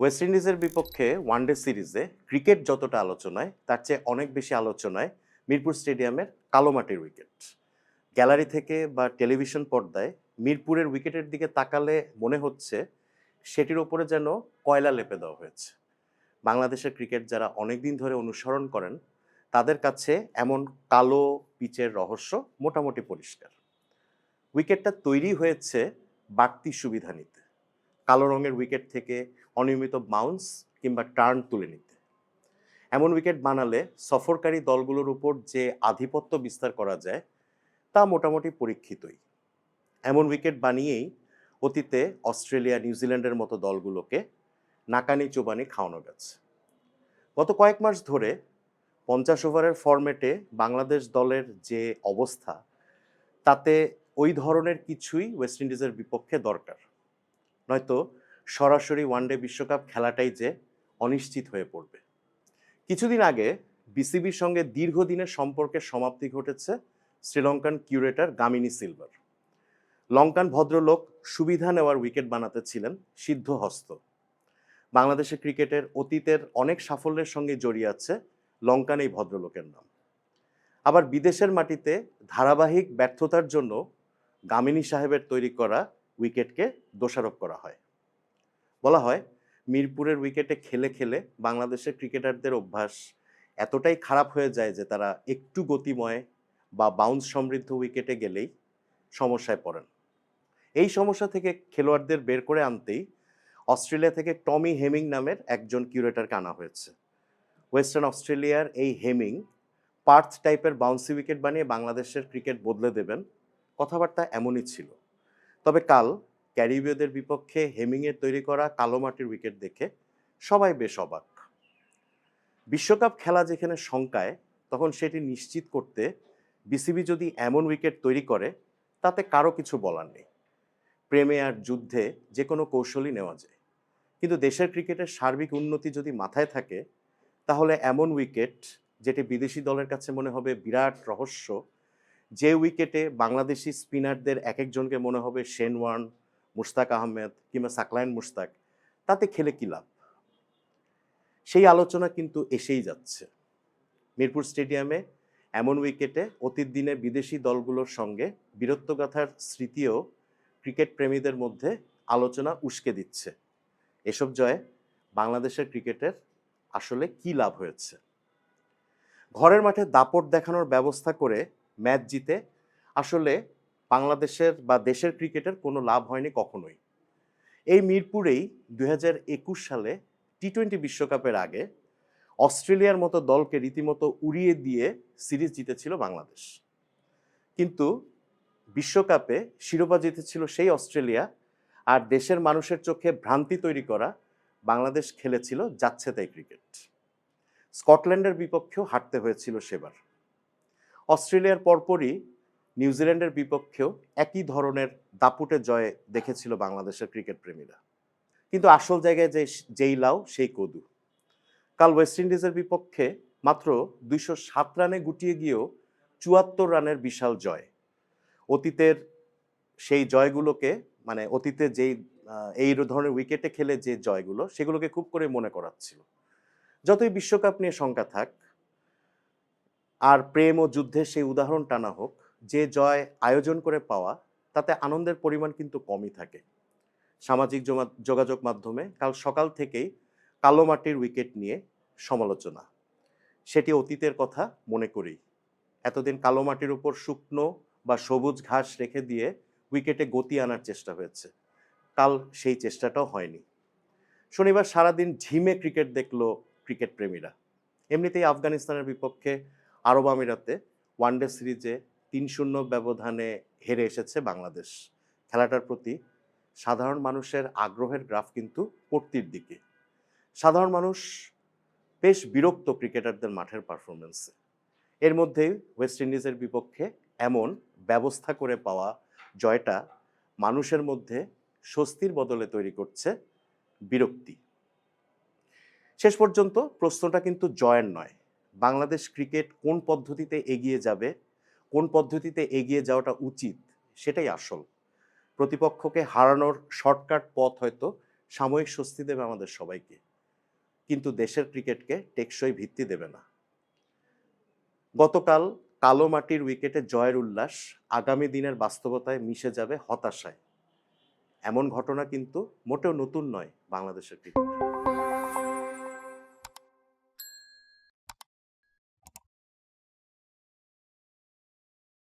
West ইন্ডিজের বিপক্ষে one day সিরিজে ক্রিকেট যতটা আলোচনায়, তার চেয়ে অনেক বেশি আলোচনায় মিরপুর স্টেডিয়ামের কালো মাটির উইকেট গ্যালারি থেকে বা টেলিভিশন পর্দায় মিরপুরের উইকেটের দিকে তাকালে মনে হচ্ছে সেটির ওপরে যেন কয়লা লেপে দেওয়া হয়েছে। বাংলাদেশের ক্রিকেট যারা অনেক দিন ধরে অনুসরণ করেন, তাদের কাছে এমন কালো পিচের রহস্য মোটামুটি পরিষ্কার। উইকেটটা তৈরি হয়েছে বাড়তি সুবিধা নিতে। কালো রঙের উইকেট থেকে অনিয়মিত বাউন্স কিংবা টার্ন তুলে নিতে। এমন উইকেট বানালে সফরকারী দলগুলোর উপর যে আধিপত্য বিস্তার করা যায়, তা মোটামুটি পরীক্ষিতই। এমন উইকেট বানিয়েই অতীতে অস্ট্রেলিয়া নিউজিল্যান্ডের মতো দলগুলোকে নাকানি চোবানি খাওয়ানো গেছে। গত কয়েক মাস ধরে পঞ্চাশ ওভারের ফরম্যাটে বাংলাদেশ দলের যে অবস্থা, তাতে ওই ধরনের কিছুই ওয়েস্ট ইন্ডিজের বিপক্ষে দরকার। নয়তো সরাসরি ওয়ানডে বিশ্বকাপ খেলাটাই যে অনিশ্চিত হয়ে পড়বে। কিছুদিন আগে বিসিবির সঙ্গে দীর্ঘদিনের সম্পর্কের সমাপ্তি ঘটেছে শ্রীলঙ্কান কিউরেটর গামিনী সিলভার। লঙ্কান ভদ্রলোক সুবিধা নেওয়ার উইকেট বানাতে ছিলেন সিদ্ধ হস্ত। বাংলাদেশের ক্রিকেটের অতীতের অনেক সাফল্যের সঙ্গে জড়িয়ে আছে লঙ্কান এই ভদ্রলোকের নাম। আবার বিদেশের মাটিতে ধারাবাহিক ব্যর্থতার জন্য গামিনী সাহেবের তৈরি করা উইকেটকে দোষারোপ করা হয়। বলা হয়, মিরপুরের উইকেটে খেলে খেলে বাংলাদেশের ক্রিকেটারদের অভ্যাস এতটাই খারাপ হয়ে যায় যে তারা একটু গতিময় বা বাউন্স সমৃদ্ধ উইকেটে গেলেই সমস্যায় পড়েন। এই সমস্যা থেকে খেলোয়াড়দের বের করে আনতেই অস্ট্রেলিয়া থেকে টমি হেমিং নামের একজন কিউরেটরকে আনা হয়েছে। ওয়েস্টার্ন অস্ট্রেলিয়ার এই হেমিং পার্থ টাইপের বাউন্সি উইকেট বানিয়ে বাংলাদেশের ক্রিকেট বদলে দেবেন, কথাবার্তা এমনই ছিল। তবে কাল ক্যারিবীয়দের বিপক্ষে হেমিংয়ের তৈরি করা কালো মাটির উইকেট দেখে সবাই বেশ অবাক। বিশ্বকাপ খেলা যেখানে শঙ্কায়, তখন সেটি নিশ্চিত করতে বিসিবি যদি এমন উইকেট তৈরি করে, তাতে কারও কিছু বলার নেই। প্রেমে আর যুদ্ধে যে কোনো কৌশলই নেওয়া যায়। কিন্তু দেশের ক্রিকেটের সার্বিক উন্নতি যদি মাথায় থাকে, তাহলে এমন উইকেট, যেটি বিদেশি দলের কাছে মনে হবে বিরাট রহস্য, যে উইকেটে বাংলাদেশি স্পিনারদের এক একজনকে মনে হবে শেনওয়ান মুশতাক আহমেদ কিংবা সাকলাইন মুশতাক, তাতে খেলে কি লাভ? সেই আলোচনা কিন্তু এসেই যাচ্ছে। মিরপুর স্টেডিয়ামে এমন উইকেটে অতীত দিনে বিদেশি দলগুলোর সঙ্গে বীরত্বগাথার স্মৃতিও ক্রিকেট প্রেমীদের মধ্যে আলোচনা উস্কে দিচ্ছে। এসব জয়ে বাংলাদেশের ক্রিকেটের আসলে কি লাভ হয়েছে? ঘরের মাঠে দাপট দেখানোর ব্যবস্থা করে ম্যাচ জিতে আসলে বাংলাদেশের বা দেশের ক্রিকেটের কোনো লাভ হয়নি কখনোই। এই মিরপুরেই দুই হাজার একুশ সালে টি টোয়েন্টি বিশ্বকাপের আগে অস্ট্রেলিয়ার মতো দলকে রীতিমতো উড়িয়ে দিয়ে সিরিজ জিতেছিল বাংলাদেশ। কিন্তু বিশ্বকাপে শিরোপা জিতেছিল সেই অস্ট্রেলিয়া আর দেশের মানুষের চোখে ভ্রান্তি তৈরি করা বাংলাদেশ খেলেছিল, যাচ্ছে তাই ক্রিকেট। স্কটল্যান্ডের বিপক্ষেও হারতে হয়েছিল সেবার। অস্ট্রেলিয়ার পরপরই নিউজিল্যান্ডের বিপক্ষেও একই ধরনের দাপুটে জয় দেখেছিল বাংলাদেশের ক্রিকেট প্রেমীরা। কিন্তু আসল জায়গায় যে যেই লাউ, সেই কদু। কাল ওয়েস্ট ইন্ডিজের বিপক্ষে মাত্র দুইশো সাত রানে গুটিয়ে গিয়েও চুয়াত্তর রানের বিশাল জয়। অতীতের সেই জয়গুলোকে মানে অতীতে যেই এই ধরনের উইকেটে খেলে যে জয়গুলো, সেগুলোকে খুব করে মনে করাচ্ছিল। যতই বিশ্বকাপ নিয়ে শঙ্কা থাক, আর প্রেম ও যুদ্ধের সেই উদাহরণ টানা হোক যে জয় আয়োজন করে পাওয়া, তাতে আনন্দের পরিমাণ কিন্তু কমই থাকে। সামাজিক যোগাযোগ মাধ্যমে কাল সকাল থেকেই কালো মাটির উইকেট নিয়ে সমালোচনা। সেটি অতীতের কথা মনে করি। এতদিন কালো মাটির উপর শুকনো বা সবুজ ঘাস রেখে দিয়ে উইকেটে গতি আনার চেষ্টা হয়েছে। কাল সেই চেষ্টাটাও হয়নি। শনিবার সারাদিন ঝিমে ক্রিকেট দেখল ক্রিকেট প্রেমীরা। এমনিতেই আফগানিস্তানের বিপক্ষে আরব আমিরাতে ওয়ানডে সিরিজে তিন শূন্য ব্যবধানে হেরে এসেছে বাংলাদেশ। খেলাটার প্রতি সাধারণ মানুষের আগ্রহের গ্রাফ কিন্তু পড়তির দিকে। সাধারণ মানুষ বেশ বিরক্ত ক্রিকেটারদের মাঠের পারফরমেন্সে এর মধ্যেই ওয়েস্ট ইন্ডিজের বিপক্ষে এমন ব্যবস্থা করে পাওয়া জয়টা মানুষের মধ্যে স্বস্তির বদলে তৈরি করছে বিরক্তি। শেষ পর্যন্ত প্রশ্নটা কিন্তু জয়ের নয়। বাংলাদেশ ক্রিকেট কোন পদ্ধতিতে এগিয়ে যাবে কোন পদ্ধতিতে এগিয়ে যাওয়াটা উচিত সেটাই আসল। প্রতিপক্ষকে হারানোর শর্টকাট পথ হয়তো সাময়িক স্বস্তি দেবে আমাদের সবাইকে, কিন্তু দেশের ক্রিকেটকে টেকসই ভিত্তি দেবে না। গতকাল কালো মাটির উইকেটে জয়ের উল্লাস আগামী দিনের বাস্তবতায় মিশে যাবে হতাশায়। এমন ঘটনা কিন্তু মোটেও নতুন নয় বাংলাদেশের ক্রিকেট।